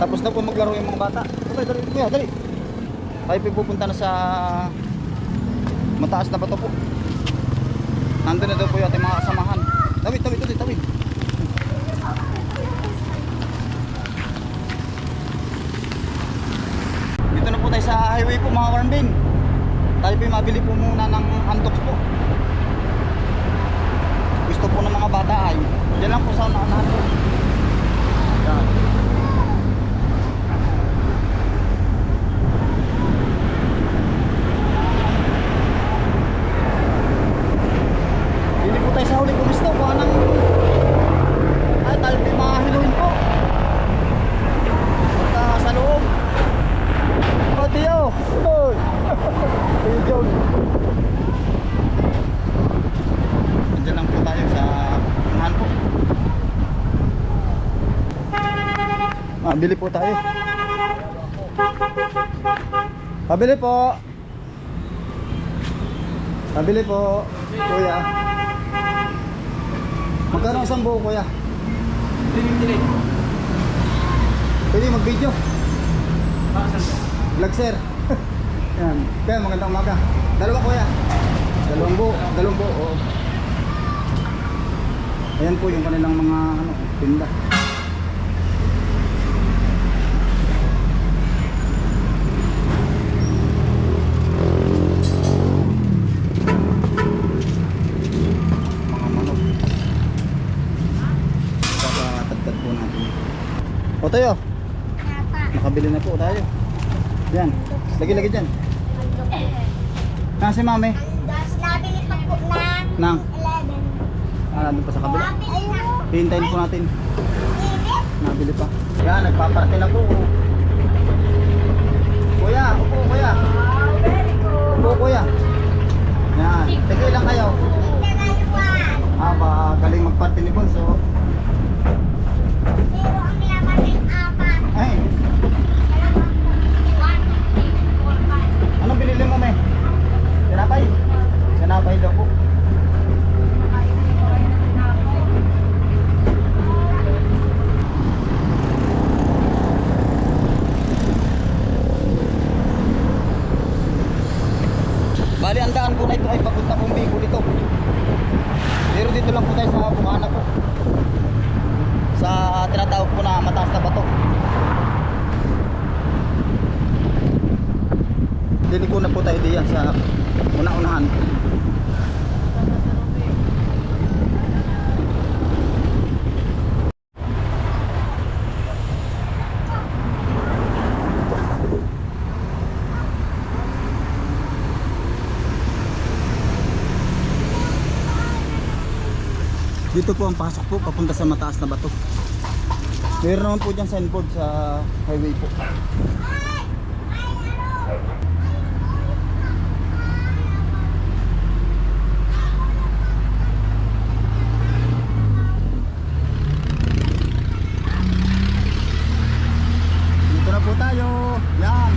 Tapos na po maglaro yung mga bata. Okay, dali, kuya, dali. Tayo pupunta na sa mataas na bato po. Nandun na daw po yung ating mga kasamahan. Tawid, tawid, tawid, tawid. Dito na po tayo sa highway po mga Warmbin. Tayo po mabili po muna ng antox po. Gusto po ng mga bata ay. Yan lang po sa unahan po. Yan. Bili po tayo sa huli ko gusto po anang ay tayo di mahiluin po. Punta sa loob. O Tio! Oy! Tio John. Andiyan lang po tayo sa unahan po. Mabili po tayo. Pabili po. Pabili po, kuya. Magkano ang isang buo, kuya? Pwede mag-video. Vlog, sir. Yan. Kaya magandang umaga. Dalawa, kuya. Dalawang buo. Dalawang buo, oo. Ayan po yung kanilang mga ano, tinda. O tayo, nakabili na po tayo. Yan, lagi-lagi dyan. Nasa si mami? Nabili pa po ng Nang, 11. ah, nandun pa sa kabila. Ay, naku. Hintayin po natin. Nabili pa. Yan, nagpaparte na po. Kuya, upo kuya. Upo kuya. Yan, tigil lang kayo. Dalawa. Ah, ba, galing magparte ni Bonso. Pero ang laman ay apat. Ay, One, three, four, five. anong binili mo, me? Tinapay? Tinapay daw po. Bali, ang daan po na ito ay papunta pong Bicol ito. Pero dito lang po tayo sa Bukana po. Sa tinatawag po na mataas na bato. Dinig ko na po tayo diyan sa una-unahan. Dito po ang pasok po papunta sa mataas na bato. Meron naman po dyan signboard sa highway po. Dito na po tayo. Yan.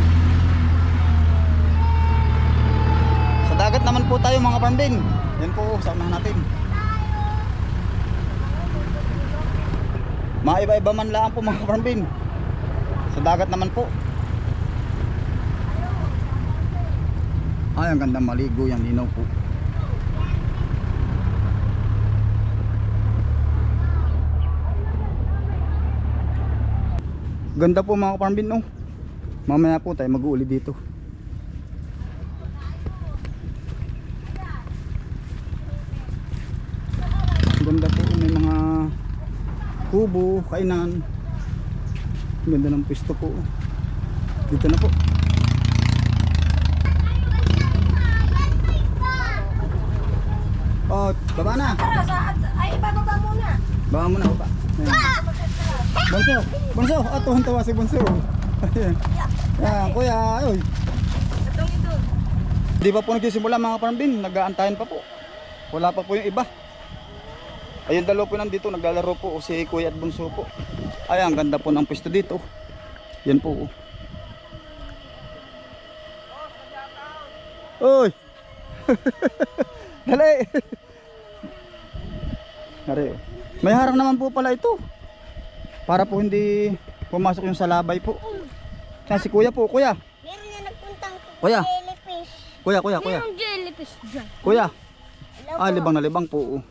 Sa dagat naman po tayo mga pambing. Yan po, sa unahan natin. Maiba-iba man lang po mga pambing. Sa dagat naman po. Ay, ang ganda maligo yan, linaw po. Ganda po mga kapambin no. Mamaya po tayo mag-uuli dito. Ganda po may mga kubo, kainan. Ganda ng pisto po. Dito na po. Oh, baba na. Ay, bababa muna. Baba muna, baba. Ayan. Bunso, bunso, ah, tuwan-tuwa si bunso. Ayan. Ayan, kuya, ay. Hindi pa po nagsisimula mga parambin, nag-aantayan pa po. Wala pa po yung iba. Ayun dalawa po nandito, naglalaro po si kuya at bunso po. Ay, ang ganda po ng pwesto dito. Yan po. Oy! Dali! Nari. May harang naman po pala ito. Para po hindi pumasok yung salabay po. Yan si kuya po, kuya. Meron na nagpuntang Kuya. jellyfish. Kuya, kuya, kuya. Merong jellyfish dyan. Kuya. Ah, libang na libang po.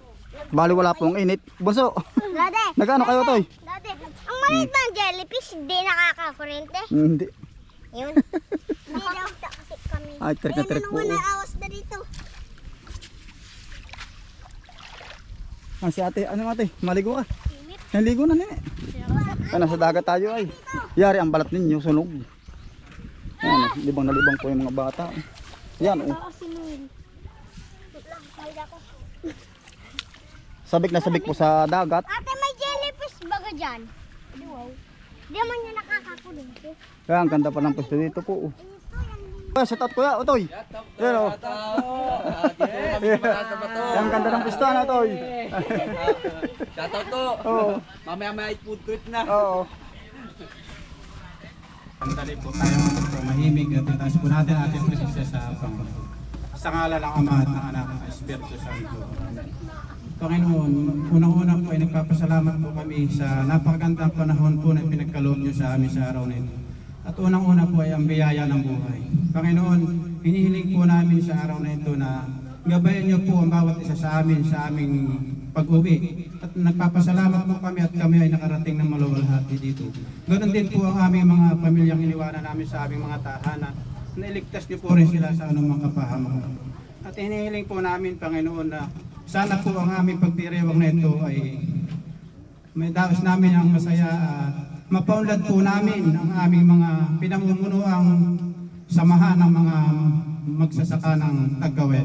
Bali wala pong init. Bunso, Dati. nagano kayo toy? Dati. Ang maliit bang jellyfish, hindi nakakakurente. Hindi. Yun. Hindi daw kasi kami. Ay, trick na trick po. Naman awas na dito. Ah, si ate, ano ate? Maligo ka. Naligo na nene. Ay, nasa dagat tayo ay. Yari ang balat ninyo, sunog. Yan, oh, libang na libang po yung mga bata. Yan, oh. Kasi nun. Wait lang, balik ako. Sabik na sabik po sa dagat. Ate, may jellyfish baga dyan. Wow. Di man niya nakakakurente. Kaya ang ganda pa ng pwesto dito po. Oh. Kuya, shout out kuya, Otoy. Yan, oh. Ang ganda ng pwesto, ano, Otoy? Shoutout to. Oo. Mamaya may food trip na. Oo. Sandali po tayo mahimig at itaas po natin ating presensya sa Panginoon. Sa ngala ng Ama at ng Anak at ng Espiritu Santo. Panginoon, unang-una po ay nagpapasalamat po kami sa napakagandang panahon po na pinagkaloob niyo sa amin sa araw na ito. At unang-una po ay ang biyaya ng buhay. Panginoon, hinihiling po namin sa araw na ito na gabayan niyo po ang bawat isa sa amin sa aming pag-uwi. At nagpapasalamat po kami at kami ay nakarating ng maluwalhati dito. Ganon din po ang aming mga pamilyang iniwanan namin sa aming mga tahanan. Nailigtas niyo po rin sila sa anumang kapahaman. At hinihiling po namin, Panginoon, na sana po ang aming pagdiriwang na ito ay may daos namin ang masaya at mapaunlad po namin ang aming mga pinamumunuang samahan ng mga magsasaka ng taggawet.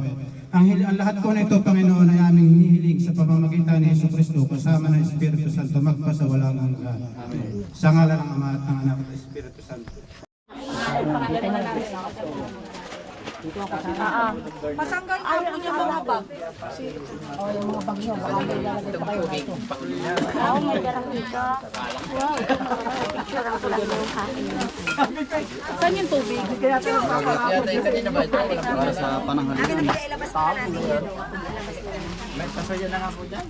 Ang, ang lahat po na ito, Panginoon, ay aming hinihiling sa pamamagitan ni Yesu Cristo kasama ng Espiritu Santo magpasawalang hanggan. Sa ngala ng Ama at ng Anak at Espiritu Santo. Pasanggan ka po niya mga bag. Oo, may darang dito. Wow. Picture ang tulad ng hakin. Saan yung tubig? Para sa pananghalian.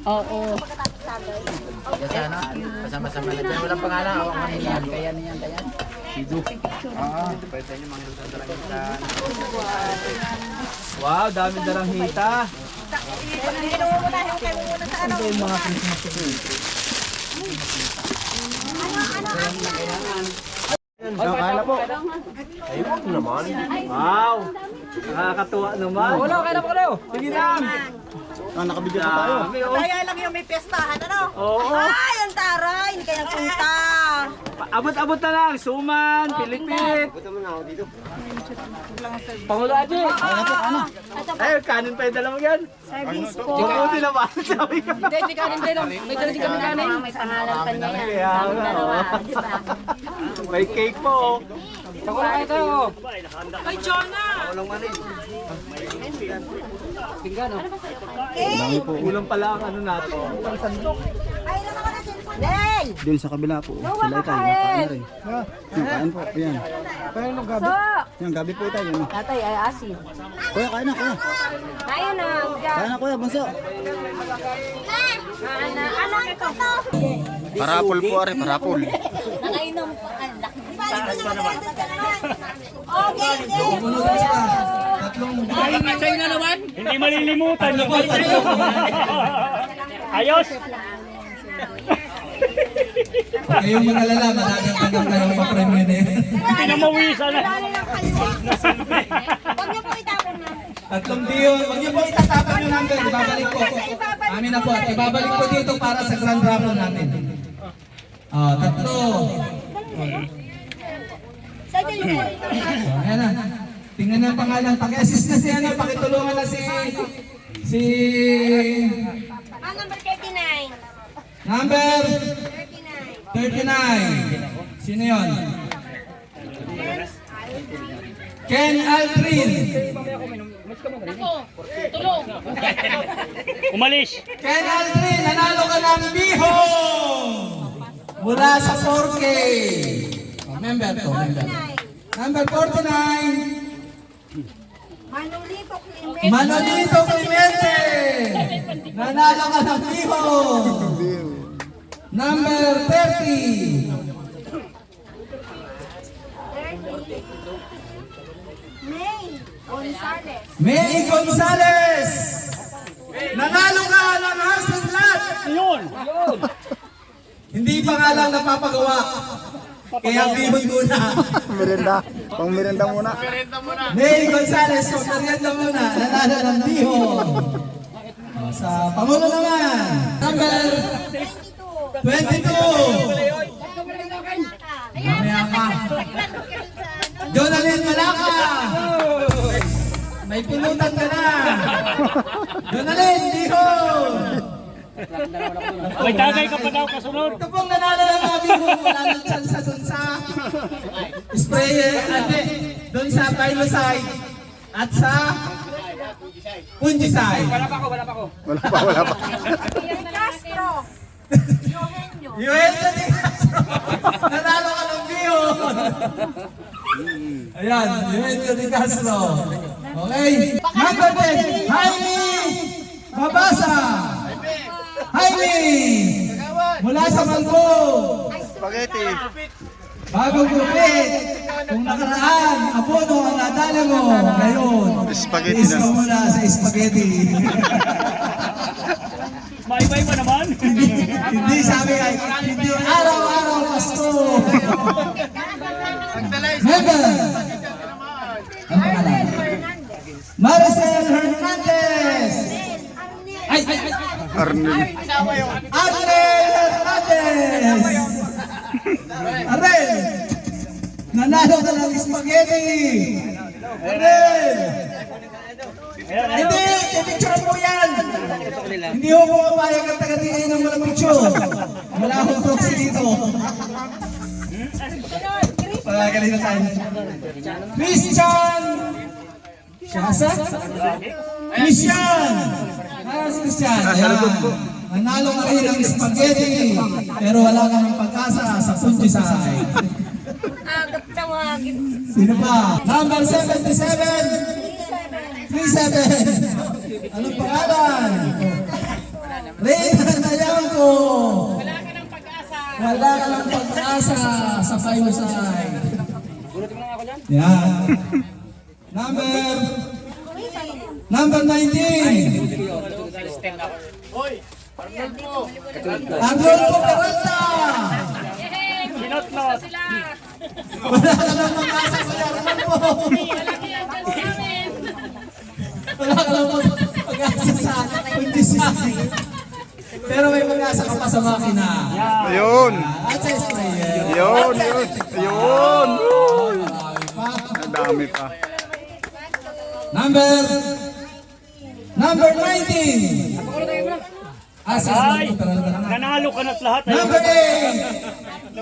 Oo. Kasama-sama na dyan. Walang pangalan. Ako ang manilan. Kaya niyan, kaya. Wow, dami dalang hita. Yan, kaya na po. Wow! Nakakatuwa naman. Wala, kaya na po kayo. Sige lang. Ah, nakabigyan po tayo. Kaya lang yung may pestahan, ano? Oo. Ay, ang taray! Hindi kayo nagpunta. Abot-abot na lang. Suman, Pilipit. Pangulo Aji. Ano ano? Ay, kanin pa yung dalawang yan. Service po. Buti na ba? Sabi ko. Hindi, hindi kanin din. oh. May dala din kami kanin. May pangalan pa niya yan. Kaya oh. May cake po. Oh. Pangulo kayo tayo. Ay, Jonah! Tingnan, oh. Dami po. Kulang pala ang ano natin. Ney! Doon sa kabila po. Sila tayo. Nakain na rin. Yan, kain po. Yan. So, Yan, gabi po tayo. Tatay ay asin. Kuya, kain na, kuya. Ayun na. Kain na, kuya. Bunso. Ano, ano ito to? Parapol po, are. Parapol. Nakainom pa. Ang laki. Okay. Hindi malilimutan yung balik sa'yo. Ayos! Huwag kayong mag-alala, makakatanggap kayo ng premyo na yan. Hindi na mawisan na. Niyo po itapon na. Tatlong diyon, huwag niyo po itatapon yung number, ibabalik po. Amin na po, at ibabalik po dito para sa grand raffle natin. Ah, tatlo. So, ayan na. Tingnan na ang pangalan, paki-assist na si ano, pakitulungan na si si Ah, number 39. number 39. 39. Sino 'yon? Ken Aldrin. Umalis! Ken Aldrin, nanalo ka ng bihon! Mula sa 4K. Oh, member to, member. Number 49, Manolito Clemente. Manolito Clemente! Nanalo ka ng bihon! Number 30. May Gonzales. May Gonzales! Nanalo ka ng Hasselblad! Yun! Hindi pa nga lang napapagawa. Kaya bihon muna. Merenda. Pang merenda muna. May Gonzales, so merienda muna. Nanalo ng bihon. O, Sa Pangulo naman. Number 22. Mamaya ka. Jonalyn Malaka. May pinutan ka na. Jonalyn, bihon. May tagay ka pa daw kasunod. Ito pong nanalo ng mga bihon. Wala ng chance dun sa sprayer. Ate, dun sa Piloside. At sa Fungicide. Wala pa, wala pa. Castro. Yuel de Castro. Nanalo ka ng bihon. Ayan, Yuel de Castro. Okay. Number 10, Jaime Mabasa. Jaime. Mula sa Malbo. Spaghetti. Bagong gupit. Kung nakaraan, abono ang nadali mo. Ngayon, Spaghetti na. ka muna sa spaghetti. Maibay pa naman. hindi sabi ay, hindi araw-araw pasto. Arnel. Arnel Hernandez. Arnel. Nanalo ka ng spaghetti. Arnel. Hindi, picture mo yan. Hindi ko pumapayag ang taga-tingin ng walang picture. Wala akong proxy dito. Pagagaling na tayo. Christian! Shasa? Christian! Ah, si Christian. Ayan. Nanalo ka rin ng spaghetti. Pero wala ka ng pag-asa sa Fungicide. Agap tawagin. Sino pa? Number 77. 37. Anong pangalan? Reyna Nayanko. Wala ka ng pag-asa. Wala ka ng pag-asa sa Piloside. Yan. Number Number 19. Arnolfo Peralta. Sinotlot. Wala ka ng pag-asa sa Arnolfo. Wala ka lang pag-asa sa kondisyon. Pero may pag-asa ka pa sa makina. Ayun. At sa sprayer. Yun, yun. Ayun. Marami pa. Ang dami pa. Number Number 19. Ah, sa Ay! Nanalo ka na't lahat. Number 8.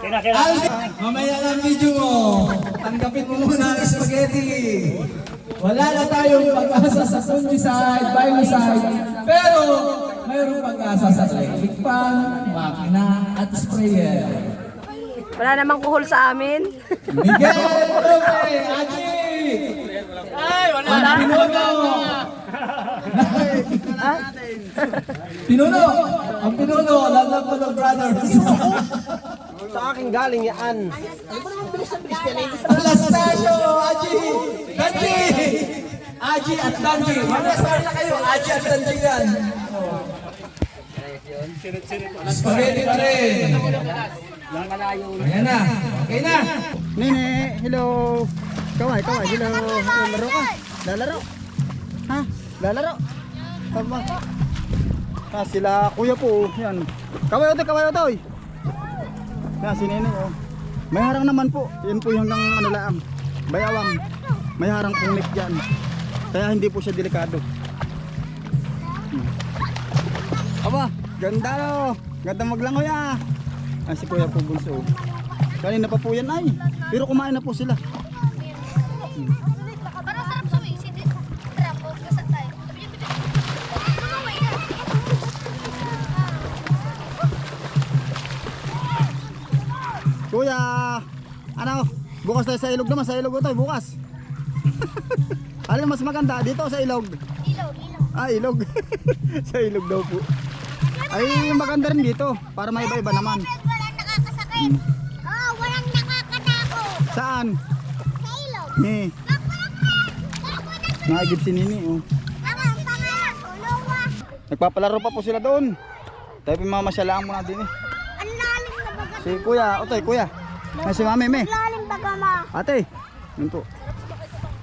Kinakailangan. Alvin. Mamaya na ang video mo. Tanggapin mo muna ang spaghetti. Wala na tayong pag-asa sa fungicide, biocide, pero mayroong pag-asa sa electric fan, makina, at sprayer. Wala namang kuhol sa amin. Miguel! Ay, wala na. Pinuno! Ang pinuno, lalab mo ng brothers. Sa akin galing yan. Alastayo, Aji! Danji! Aji at Danji. Mamaya saan na kayo? Aji at Danji yan. Spaghetti pa rin. Ayan na. Okay na. Nene, hello. Kaway, kaway, hello. Lalaro ka? Lalaro? Ha? Lalaro? Tama. Ah, sila kuya po, yan. Kaway otoy, kaway otoy. Yan, si Nene, oh. May harang naman po. Yan po yung hanggang ano laang. Bayawang. May harang pong neck dyan. Kaya hindi po siya delikado. Hmm. Aba, ganda no. Ganda maglangoy ah. Ah, si Kuya po bunso. Kanina pa po yan ay. Pero kumain na po sila. Parang Kuya, ano? Bukas tayo sa ilog naman. Sa ilog ito, bukas. ano mas maganda? Dito sa ilog? Ilaw, ilaw. Ah, ilog. sa ilog daw po. Ay, maganda rin dito. Para may iba-iba naman. Walang nakakasakit. Oo, walang nakakatakot. Saan? Sa ilog. Eh, naagib si Nini. Oh. Uluwa. Nagpapalaro pa po sila doon. Tayo pimamasyalaang muna din eh. Ang lalim na baga. Si Kuya, otoy, Kuya. Ay, si Mami, me. Lalim baga ma. Ate, yun po.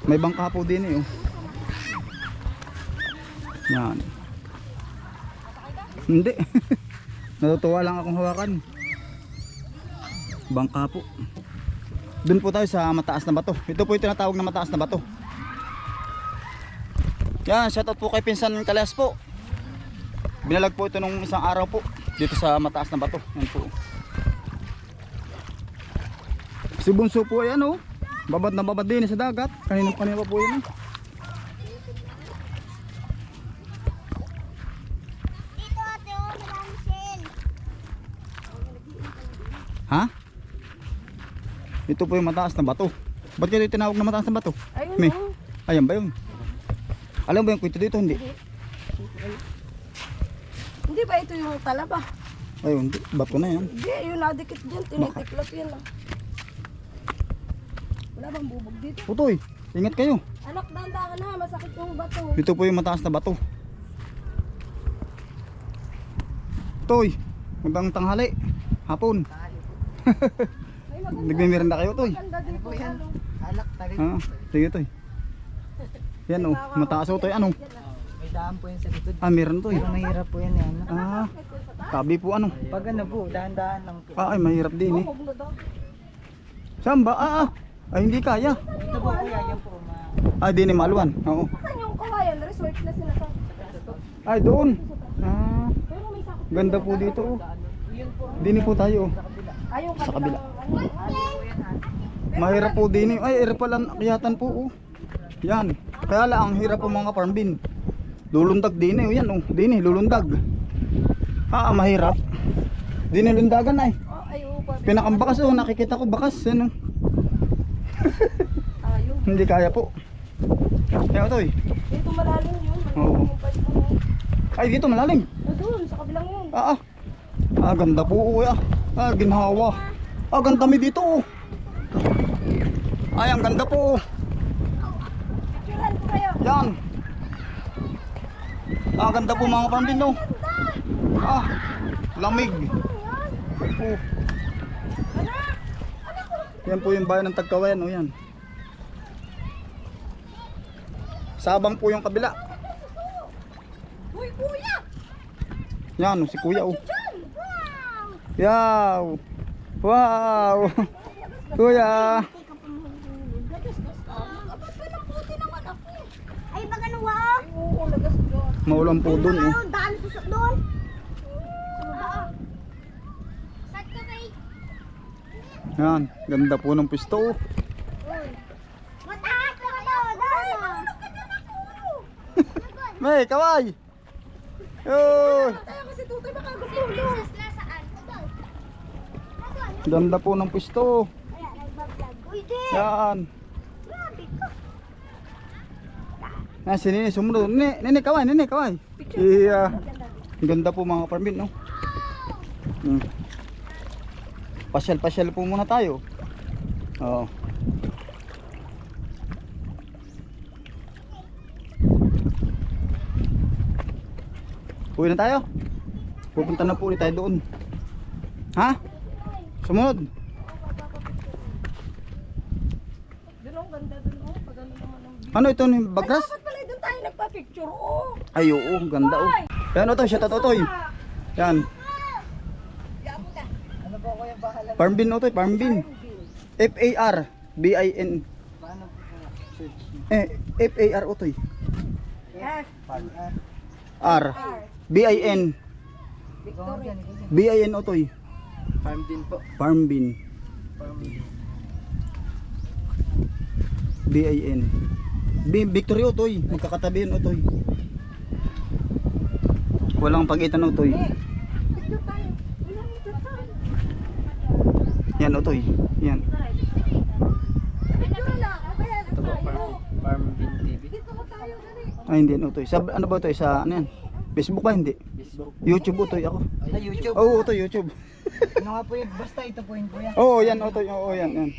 May bangka po din eh. Oh. Yan. Hindi. Natutuwa lang akong hawakan. Bangka po. Doon po tayo sa mataas na bato. Ito po yung tinatawag na mataas na bato. Yan, shoutout po kay Pinsan Kalas po. Binalag po ito nung isang araw po. Dito sa mataas na bato. Yan po. Si Bunso po ay ano, babad na babad din sa dagat. Kaninang kanina pa po yun. eh. Oh. Ha? Ito po yung mataas na bato. Ba't kayo tinawag na mataas na bato? Ayun May. oh. Ayan ba yun? Alam ba yung kwento dito? Hindi. Hindi ba ito yung talaba? Ayun. Bato na yan. Hindi, yung nadikit dyan. Tinitiklop yan lang. Wala bang bubog dito? Putoy, ingat kayo. Anak, dahan-dahan na. Masakit yung bato. Ito po yung mataas na bato. Toy, magandang tanghali. Hapon. Nagmimiranda kayo, Toy. Maganda dito. Ano? Ah, sige, Toy. Yan oh, mataas oh, Toy. Ano? May daan po yan sa likod. Ah, meron, Toy. Pero mahirap po yan yan. Ah, tabi po ano. Pag ano po, dahan-dahan lang po. Ah, ay, mahirap din eh. Na daw. Saan ba? Ah, ah. Ay, hindi kaya. Ito po kuya, yan po. Ma Ah, di ni Maluan. Oo. Saan yung kawayan? Resort na sinasabi. Ay, doon. Ah, ganda po dito. oh. Dini po tayo. oh. Ay, yung Sa kabilang. kabila. Mahirap po din eh. Ay, hirap pala ang akyatan po. Oh. Yan. Kaya lang, ang hirap po mga farm bin. Lulundag din eh. oh. Yan oh. Din eh, lulundag. Ah, mahirap. Din eh, lundagan ay. Oh, ay, oh, pa- Pinakambakas oh. Nakikita ko bakas. Yan oh. Hindi kaya po. Yan ito eh. Dito malalim yun. Malalim pipe mo. Ay, dito malalim. Ah, doon, sa kabilang yun. Ah, ah. Ah, ganda po oh. Ah, ah ginhawa. Ah, ganda mi dito oh. Ay, ang ganda po oh. Picturean ko kayo. Yan. Ah, ganda po mga pambin no. Ah, lamig. Oh. Yan po yung bayan ng Tagkawayan, oh yan. Sabang po yung kabila. Uy, kuya! Yan, oh, si kuya oh. Wow! Wow. Kuya. Ay, baga doon. Maulan po dun oh. Ano, daan susok doon. Oo. Saan ka kay? Yan, ganda po ng pisto. Mataas ka daw, daan. Tulog ka dyan ako. May, kaway. Saan? Ganda po ng pisto. Yan. Grabe ka. Ah, si Nini sumunod. Nini, Nini, kaway, Nini, kaway. Iya. Ganda po mga parmin, no? Hmm. Pasyal-pasyal po muna tayo. Oo. Uwi na tayo. Pupunta na po ulit tayo doon. Ha? Sumunod. Oh. Ano. Ano ito yung bagras? Dapat pala doon tayo nagpa-picture oh. Ay, oo, ang ganda oh. Yan, Otoy, shout out Otoy. Yan. Ano po kuya, bahala. Farm bin Otoy, farm bin. F-A-R, B-I-N. Eh, F-A-R Otoy. F. R. B-I-N. B-I-N Otoy. Farm din po. Farm bin. B-I-N. B Victory Otoy. Magkakatabi yun Otoy. Walang pagitan Otoy. Picture tayo. Yan Otoy. Yan. Ano Ito po? Farm, farm Bin TV. Ay, hindi yan Otoy. Sa, ano ba ito? Sa, ano yan? Facebook ba? Hindi. Facebook YouTube Utoy ako. Sa YouTube. Oo, Utoy, YouTube. Ano nga po yun? Basta ito po yun kuya. Oo, yan Utoy. Oo, yan, yan.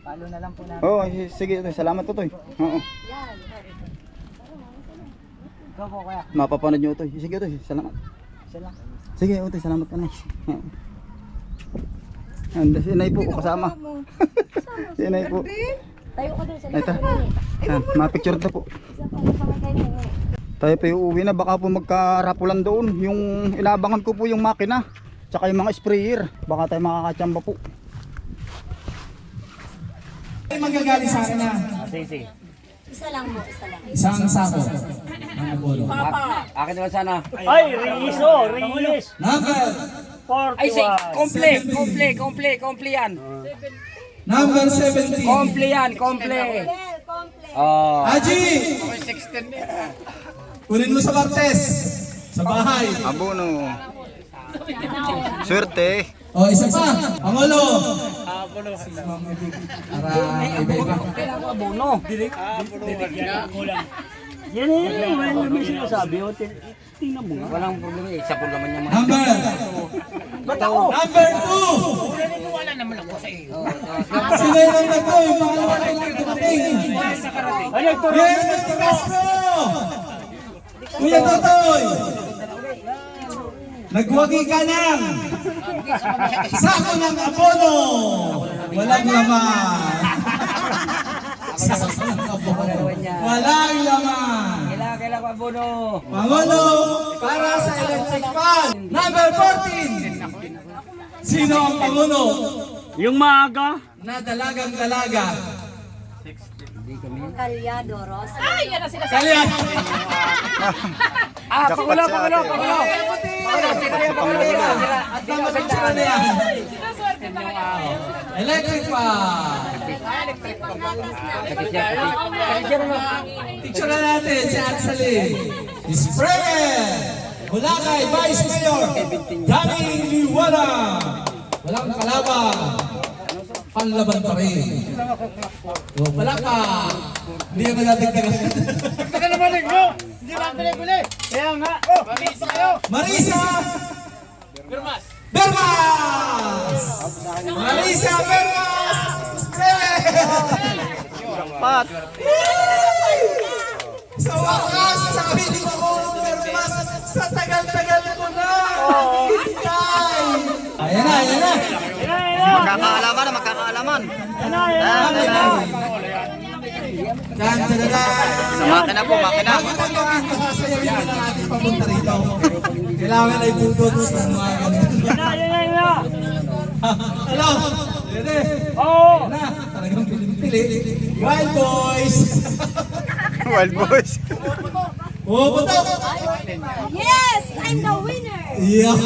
Follow na lang po namin. Oo, sige Utoy. Salamat Utoy. Oo. Ikaw po kuya. Mapapanood niyo Utoy. Sige Utoy, salamat. Lang. Sige Utoy, salamat ka na. Ando si Inay po kasama. si Inay po. Tayo ka doon sa Ito. Yan, mapicture na po. Tayo pa uuwi na baka po magkarapulan doon. Yung inabangan ko po yung makina. Tsaka yung mga sprayer. Baka tayo makakachamba po. Ay magagaling sana na. Sisi. Isa lang mo, isa lang. Isang sako. Ang Papa. Akin naman sana. Ay, Riiso, Riis. Nakal. 41. Ay, say, komple, komple, komple, komple yan. Number 17. Komple yan, komple. Oh. Haji! Kunin mo sa Martes. Sa bahay. Abono. Swerte. O, oh, isa pa. Pangulo. Abono. Para iba-iba. Abono. Direk. Abono. Yan yung may sinasabi. Hotel tingnan mo nga. Walang problema. Isa po naman yung mga... Number. Ba't ako? Number 2. Sino yung number 2? Yung pangalawa na yung dumating. Ay, nagturo. Yes, Castro! Kuya Totoy! Nagwagi ka ng sako ng abono! Walang laman! Sako ng abono! Walang laman! Ko abono. Pangulo para sa electric fan! Number 14! Sino ang Pangulo Yung maaga. na dalagang dalaga? Kalyado, Rosa. Kaya! Ah, Jackpot pakulo, si pakulo, ate. pakulo. Pakulo, sila yung pakulo. Sila, sila. At number 16 na yan! Electric! Kasi siya, kasi, kasi siya naman. Picture na natin si Ansali. Sprayer! Mula kay Vice Mayor Danny Liwala. Walang kalaban. Panlaban pa rin. Wala ka. Hindi ka nadagdagan. Taka naman eh, no? Hindi ba bili-bili? Kaya nga. Oh, kayo. Marisa! Bermas! Bermas! Marisa Bermas! Sprayer! Pat! Sa wakas, sabi ni Makulong Bermas, sa tagal-tagal ko na! Ayan na, ayan na! Magkakaalaman na, magkakaalaman. Na! Yan. Sa makina po, makina. Kailangan ay budot sa mga na. Hello! Ready? Oo. Talagang pinipili. Wild Boys! Wild boys. Putok! Yes! I'm the winner! Yeah!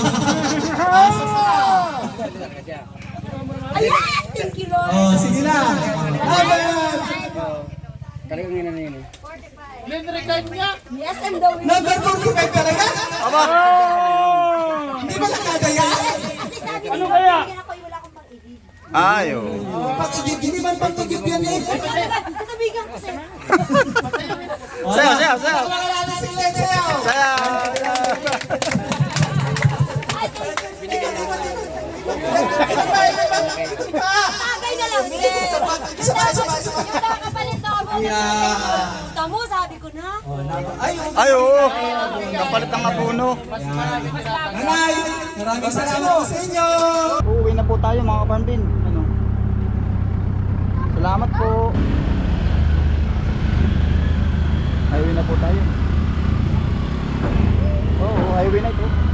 Yes! Thank you, Lord! Oh, sige na! Laban! Talagang yun na yun. eh. Yes, I'm the winner! Number 45 talaga? Aba! Hindi ba nakadaya? Kasi sabi Ano kaya? Ako wala akong pag-ibig. Ayo. Patugib, hindi man patugib yan eh. Sa tabigan ko sa'yo. Sayaw, sayaw, sayaw. Wala na si Tagay na lang, sir. Sabay, sabay, sabay. Yung nakakapalit ako po. Yeah. Kita mo, sabi ko na. Ay, oh. Ay. Kapalit ang abuno. Nanay, maraming salamat sa inyo. Uuwi na po tayo mga kaparmbin. Ano? Salamat po. Highway na po tayo. Oo, highway na ito.